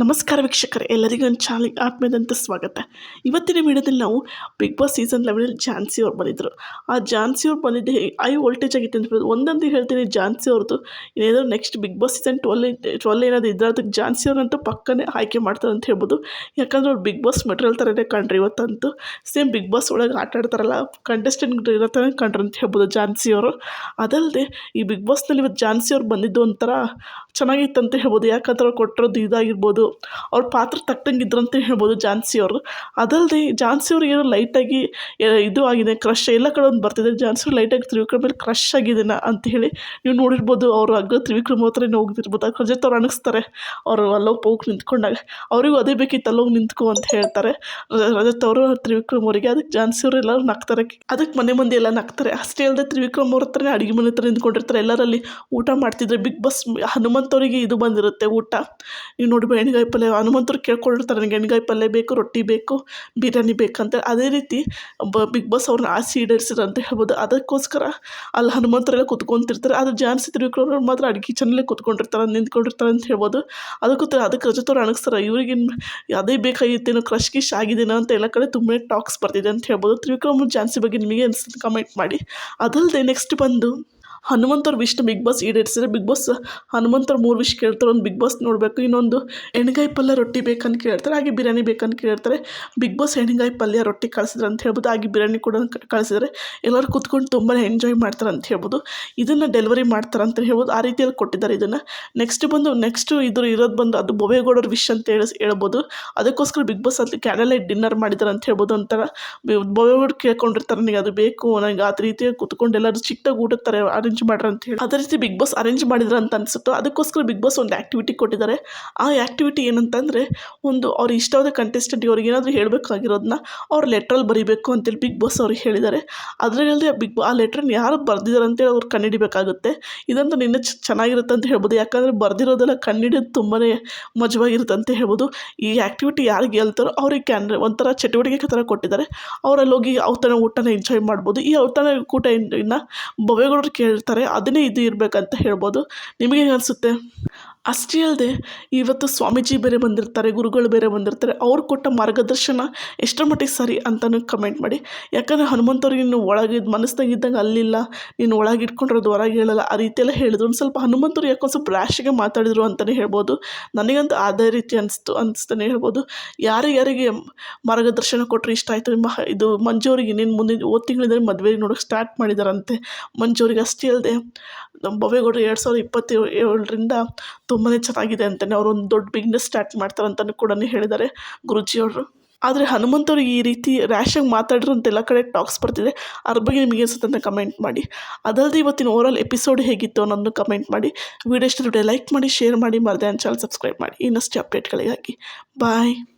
ನಮಸ್ಕಾರ ವೀಕ್ಷಕರೇ, ಎಲ್ಲರಿಗೂ ಒಂದು ಚಾಲಿ ಆತ್ಮೀಯದಂತ ಸ್ವಾಗತ. ಇವತ್ತಿನ ವಿಡಿಯೋದಲ್ಲಿ ನಾವು ಬಿಗ್ ಬಾಸ್ ಸೀಸನ್ ಲೆವೆನಲ್ಲಿ ಝಾನ್ಸಿ ಅವ್ರು ಬಂದಿದ್ದರು ಆ ಝಾನ್ಸಿ ಅವ್ರು ಬಂದಿದ್ದೆ ಐ ವೋಲ್ಟೇಜ್ ಆಗಿತ್ತು ಅಂತ ಒಂದೊಂದು ಹೇಳ್ತೀನಿ ಝಾನ್ಸಿ ಅವ್ರದ್ದು ಏನಾದರೂ next Bigg Boss season twelve twelve ಏನಾದರೂ ಇದ್ರೆ ಅದಕ್ಕೆ ಝಾನ್ಸಿ ಅವ್ರಂತೂ ಪಕ್ಕನೇ ಆಯ್ಕೆ ಮಾಡ್ತಾರೆ ಅಂತ ಹೇಳ್ಬೋದು. ಯಾಕಂದ್ರೆ ಅವ್ರು ಬಿಗ್ ಬಾಸ್ ಮೆಟೀರಿಯಲ್ ಥರನೇ ಕಂಡ್ರಿ ಇವತ್ತಂತೂ. ಸೇಮ್ ಬಿಗ್ ಬಾಸ್ ಒಳಗೆ ಆಟ ಆಡ್ತಾರಲ್ಲ ಕಂಟೆಸ್ಟೆಂಟ್ ಇರೋ ಥರ ಕಂಡ್ರು ಅಂತ ಹೇಳ್ಬೋದು ಝಾನ್ಸಿ ಅವರು. ಅದಲ್ಲದೆ ಈ ಬಿಗ್ ಬಾಸ್ನಲ್ಲಿ ಇವತ್ತು ಝಾನ್ಸಿ ಅವ್ರು ಬಂದಿದ್ದು ಒಂಥರ ಚೆನ್ನಾಗಿತ್ತು ಅಂತ ಹೇಳ್ಬೋದು. ಯಾಕಂದ್ರೆ ಅವ್ರು ಕೊಟ್ಟಿರೋದು ಇದಾಗಿರ್ಬೋದು. ಅವ್ರ ಪಾತ್ರ ತಕ್ಕಂಗೆ ಅಂತ ಹೇಳ್ಬೋದು ಝಾನ್ಸಿ ಅವರು. ಅದಲ್ಲದೆ ಝಾನ್ಸಿ ಏನೋ ಲೈಟಾಗಿ ಇದು ಆಗಿದೆ ಕ್ರಶ್ ಎಲ್ಲ ಕಡೆ ಒಂದು ಬರ್ತಿದೆ. ಝಾನ್ಸಿ ಲೈಟಾಗಿ ತ್ರಿವಿಕ್ರಮ ಮೇಲೆ ಕ್ರಶ್ ಆಗಿದೆ ಅಂತ ಹೇಳಿ ನೀವು ನೋಡಿರ್ಬೋದು ಅವರು ಹಗ್ಗ ತ್ರಿವಿಕ್ರಮ್ ಹತ್ರನೇ ಹೋಗ್ತಿರ್ಬೋದು. ಆ ರಜತ್ ಅವ್ರು ಅಣಿಸ್ತಾರೆ ಅವರು ಅಲ್ಲೋಗಿ ಹೋಗಿ ನಿಂತ್ಕೊಂಡಾಗ. ಅವರಿಗೂ ಅದೇ ಬೇಕಿತ್ತು, ಅಲ್ಲೋಗಿ ನಿಂತ್ಕೊ ಅಂತ ಹೇಳ್ತಾರೆ. ರಜತ್ ಅವರು ತ್ರಿವಿಕ್ರಮ್ ಅವರಿಗೆ ಅದಕ್ಕೆ ಝಾನ್ಸಿ ಅವರು ಎಲ್ಲರೂ ನಗ್ತಾರೆ. ಅದಕ್ಕೆ ಮನೆ ಮಂದಿ ಎಲ್ಲ ನಗ್ತಾರೆ. ಅಷ್ಟೇ ಅಲ್ಲದೆ ತ್ರಿವಿಕ್ರಮ್ ಅವ್ರ ಹತ್ರನೇ ಅಡುಗೆ ಮನೆ ಹತ್ರ ನಿಂತ್ಕೊಂಡಿರ್ತಾರೆ. ಎಲ್ಲರಲ್ಲಿ ಊಟ ಮಾಡ್ತಿದ್ರೆ ಬಿಗ್ ಬಾಸ್ ಹನುಮಂತವರಿಗೆ ಇದು ಬಂದಿರುತ್ತೆ ಊಟ. ನೀವು ನೋಡಿ ಎಣ್ಗಾಯಿ ಪಲ್ಯ ಹನುಮಂತರು ಕೇಳ್ಕೊಂಡಿರ್ತಾರೆ ನನಗೆ ಎಣ್ಗಾಯಿ ಪಲ್ಯ ಬೇಕು, ರೊಟ್ಟಿ ಬೇಕು, ಬಿರಿಯಾನಿ ಬೇಕಂತ ಅದೇ ರೀತಿ ಬ, ಬಿಗ್ ಬಾಸ್ ಅವ್ರನ್ನ ಆಸೆ ಈಡೇರಿಸಿದ್ರು ಅಂತ ಹೇಳ್ಬೋದು. ಅದಕ್ಕೋಸ್ಕರ ಅಲ್ಲಿ ಹನುಮಂತರೆಲ್ಲ ಕೂತ್ಕೊಂತಿರ್ತಾರೆ. ಅದು ಜಾನ್ಸಿ ತ್ರಿವಿಕ್ರಮ್ ಮಾತ್ರ ಅಡುಗೆ ಚೆನ್ನಲ್ಲೇ ಕುತ್ಕೊಂಡಿರ್ತಾರೆ, ನಿಂತ್ಕೊಂಡಿರ್ತಾರೆ ಅಂತ ಹೇಳ್ಬೋದು. ಅದಕ್ಕೂ ಅದಕ್ಕೆ ರಜತವ್ರು ಅಣಗಿಸ್ತಾರೆ ಇವ್ರಿಗೆ ಅದೇ ಬೇಕಾಗಿತ್ತೇನೋ ಕ್ರಶ್ ಗಿಶ್ ಆಗಿದೇನೋ ಅಂತ ಎಲ್ಲ ಕಡೆ ತುಂಬ ಟಾಕ್ಸ್ ಬರ್ತಿದೆ ಅಂತ ಹೇಳ್ಬೋದು. ತ್ರಿವಿಕ್ರಮ್ ಜಾನ್ಸಿ ಬಗ್ಗೆ ನಿಮಗೆ ಅನಿಸ್ತದೆ ಕಮೆಂಟ್ ಮಾಡಿ. ಅದಲ್ಲದೆ ನೆಕ್ಸ್ಟ್ ಬಂದು ಹನುಮಂತವ್ರ ವಿಷ್ಣ ಬಿಗ್ ಬಾಸ್ ಈಡೇರಿಸಿದ್ರೆ ಬಿಗ್ ಬಾಸ್ ಹನುಮಂತರು ಮೂರು ವಿಷ್ ಕೇಳ್ತಾರೆ, ಒಂದು ಬಿಗ್ ಬಾಸ್ ನೋಡಬೇಕು, ಇನ್ನೊಂದು ಎಣ್ಗಾಯಿ ಪಲ್ಯ ರೊಟ್ಟಿ ಬೇಕಂತ ಕೇಳ್ತಾರೆ, ಹಾಗೆ ಬಿರಿಯಾನಿ ಬೇಕಂತ ಕೇಳ್ತಾರೆ. ಬಿಗ್ ಬಾಸ್ ಎಣ್ಗಾಯಿ ಪಲ್ಯ ರೊಟ್ಟಿ ಕಳಿಸಿದ್ರೆ ಅಂತ ಹೇಳ್ಬೋದು, ಹಾಗೆ ಬಿರಿಯಾನಿ ಕೂಡ ಕಳಿಸಿದ್ರೆ ಎಲ್ಲರೂ ಕೂತ್ಕೊಂಡು ತುಂಬಾ ಎಂಜಾಯ್ ಮಾಡ್ತಾರೆ ಅಂತ ಹೇಳ್ಬೋದು. ಇದನ್ನು ಡೆಲಿವರಿ ಮಾಡ್ತಾರೆ ಅಂತ ಹೇಳ್ಬೋದು, ಆ ರೀತಿಯಲ್ಲಿ ಕೊಟ್ಟಿದ್ದಾರೆ ಇದನ್ನು. ನೆಕ್ಸ್ಟ್ ಬಂದು ನೆಕ್ಸ್ಟು ಇದ್ರ ಇರೋದು ಬಂದು ಅದು ಬೊವೇಗೌಡರ ವಿಶ್ ಅಂತ ಹೇಳಿ ಹೇಳ್ಬೋದು. ಅದಕ್ಕೋಸ್ಕರ ಬಿಗ್ ಬಾಸ್ ಅಲ್ಲಿ ಕ್ಯಾಂಡಲ್ ಡಿನ್ನರ್ ಮಾಡಿದ್ದಾರೆ ಅಂತ ಹೇಳ್ಬೋದು ಒಂಥರ. ಬೊವೇಗೌಡ ಕೇಳ್ಕೊಂಡಿರ್ತಾರೆ ನನಗೆ ಅದು ಬೇಕು ನನಗೆ ಆ ರೀತಿಯಾಗಿ ಕೂತ್ಕೊಂಡು ಎಲ್ಲರೂ ಚಿಕ್ಕದಾಗಿ ಊಟ ಥರ ಅರೇಂಜ್ ಮಾಡ್ರ ಅಂತ ಹೇಳಿ. ಅದೇ ರೀತಿ ಬಿಗ್ ಬಾಸ್ ಅರೇಂಜ್ ಮಾಡಿದ್ರು ಅಂತ ಅನ್ಸುತ್ತೋ, ಅದಕ್ಕೋಸ್ಕರ ಬಿಗ್ ಬಾಸ್ ಒಂದು ಆ್ಯಕ್ಟಿವಿಟಿ ಕೊಟ್ಟಿದ್ದಾರೆ ಆ ಆ್ಯಕ್ಟಿವಿಟಿ ಏನಂತಂದರೆ, ಒಂದು ಅವ್ರ ಇಷ್ಟವಾದ ಕಂಟೆಸ್ಟೆಂಟ್ ಇವ್ರಿಗೆ ಏನಾದರೂ ಹೇಳಬೇಕಾಗಿರೋದನ್ನ ಅವ್ರು ಲೆಟ್ರಲ್ಲಿ ಬರೀಬೇಕು ಅಂತೇಳಿ ಬಿಗ್ ಬಾಸ್ ಅವ್ರಿಗೆ ಹೇಳಿದ್ದಾರೆ ಅದರಲ್ಲದೆ ಬಿಗ್ ಆ ಲೆಟ್ರನ್ನ ಯಾರು ಬರೆದಿದ್ದಾರೆ ಅಂತೇಳಿ ಅವ್ರು ಕಂಡಿಡಿಬೇಕಾಗುತ್ತೆ ಇದಂತೂ ನಿನ್ನೆ ಚೆನ್ನಾಗಿರುತ್ತೆ ಅಂತ ಹೇಳ್ಬೋದು. ಯಾಕಂದರೆ ಬರೆದಿರೋದೆಲ್ಲ ಕಂಡುಹಿಡಿಯೋದು ತುಂಬಾ ಮಜವಾಗಿರುತ್ತೆ ಅಂತ ಹೇಳ್ಬೋದು. ಈ ಆ್ಯಕ್ಟಿವಿಟಿ ಯಾರು ಗೆಲ್ತಾರೋ ಅವ್ರಿಗೆ ಕ್ಯಾನ್ ಒಂಥರ ಚಟುವಟಿಕೆ ಥರ ಕೊಟ್ಟಿದ್ದಾರೆ ಅವರಲ್ಲಿ ಹೋಗಿ ಔತಣ ಊಟನ ಎಂಜಾಯ್ ಮಾಡ್ಬೋದು. ಈ ಔತಣ ಕೂಟ ಇನ್ನು ಬೊವೇಗೌಡರು ಕೇಳಿರ್ತಾರೆ ಅದನ್ನೇ ಇದು ಇರಬೇಕಂತ ಹೇಳ್ಬೋದು. ನಿಮಗೆ ಅನಿಸುತ್ತೆ? ಅಷ್ಟೇ ಅಲ್ಲದೆ ಇವತ್ತು ಸ್ವಾಮೀಜಿ ಬೇರೆ ಬಂದಿರ್ತಾರೆ, ಗುರುಗಳು ಬೇರೆ ಬಂದಿರ್ತಾರೆ, ಅವ್ರು ಕೊಟ್ಟ ಮಾರ್ಗದರ್ಶನ ಎಷ್ಟರ ಮಟ್ಟಿಗೆ ಸರಿ ಅಂತಲೂ ಕಮೆಂಟ್ ಮಾಡಿ. ಯಾಕಂದರೆ ಹನುಮಂತವ್ರಿಗೆ ನೀನು ಒಳಗಿದ್ದು ಮನಸ್ಸಿನಾಗ ಇದ್ದಂಗೆ ಅಲ್ಲಿಲ್ಲ, ನೀನು ಒಳಗೆ ಇಟ್ಕೊಂಡಿರೋದು ಹೊರಗೆ ಹೇಳಲ್ಲ, ಆ ರೀತಿಯೆಲ್ಲ ಹೇಳಿದ್ರು. ಒಂದು ಸ್ವಲ್ಪ ಹನುಮಂತರು ಯಾಕೋ ಸ್ವಲ್ಪ ರ್ಯಾಶಿಗೆ ಮಾತಾಡಿದ್ರು ಅಂತಲೇ ಹೇಳ್ಬೋದು. ನನಗಂತೂ ಅದೇ ರೀತಿ ಅನಿಸ್ತು ಅನಿಸ್ತಲೇ ಹೇಳ್ಬೋದು. ಯಾರಿಗೆ ಮಾರ್ಗದರ್ಶನ ಕೊಟ್ಟರೆ ಇಷ್ಟ ಆಯಿತು? ನಿಮ್ಮ ಇದು ಮಂಜು ಇನ್ನೇನು ಮುಂದಿನ ಓದ್ ತಿಂಗಳಿಂದ ಮದುವೆ ನೋಡೋಕೆ ಸ್ಟಾರ್ಟ್ ಮಾಡಿದಾರಂತೆ. ಮಂಜು ಅಷ್ಟೇ ಅಲ್ಲದೆ ನಮ್ಮ ಬೊವೇಗೌಡರು ಎರಡು ಸಾವಿರದ ಇಪ್ಪತ್ತ ಏಳರಿಂದ ತುಂಬಾ ಚೆನ್ನಾಗಿದೆ ಅಂತಲೇ ಅವರು ಒಂದು ದೊಡ್ಡ ಬಿಸ್ನೆಸ್ ಸ್ಟಾರ್ಟ್ ಮಾಡ್ತಾರೆ ಅಂತಲೂ ಕೂಡ ಹೇಳಿದ್ದಾರೆ ಗುರುಜಿಯವರು ಆದರೆ ಹನುಮಂತವ್ರಿಗೆ ಈ ರೀತಿ ರ್ಯಾಶಾಗಿ ಮಾತಾಡಿರೋ ಅಂತ ಎಲ್ಲ ಕಡೆ ಟಾಕ್ಸ್ ಬರ್ತಿದೆ. ಅದ್ರ ಬಗ್ಗೆ ನಿಮಗೆ ಅನ್ಸುತ್ತೆ ಅಂತ ಕಮೆಂಟ್ ಮಾಡಿ. ಅದಲ್ಲದೆ ಇವತ್ತಿನ ಓವರಾಲ್ ಎಪಿಸೋಡ್ ಹೇಗಿತ್ತು ಅನ್ನೋದನ್ನು ಕಮೆಂಟ್ ಮಾಡಿ. ವಿಡಿಯೋ ಇಷ್ಟ ಲೈಕ್ ಮಾಡಿ ಶೇರ್ ಮಾಡಿ, ಮರದ ಚಾನಲ್ ಸಬ್ಸ್ಕ್ರೈಬ್ ಮಾಡಿ. ಇನ್ನಷ್ಟು ಅಪ್ಡೇಟ್ಗಳಿಗಾಗಿ ಬಾಯ್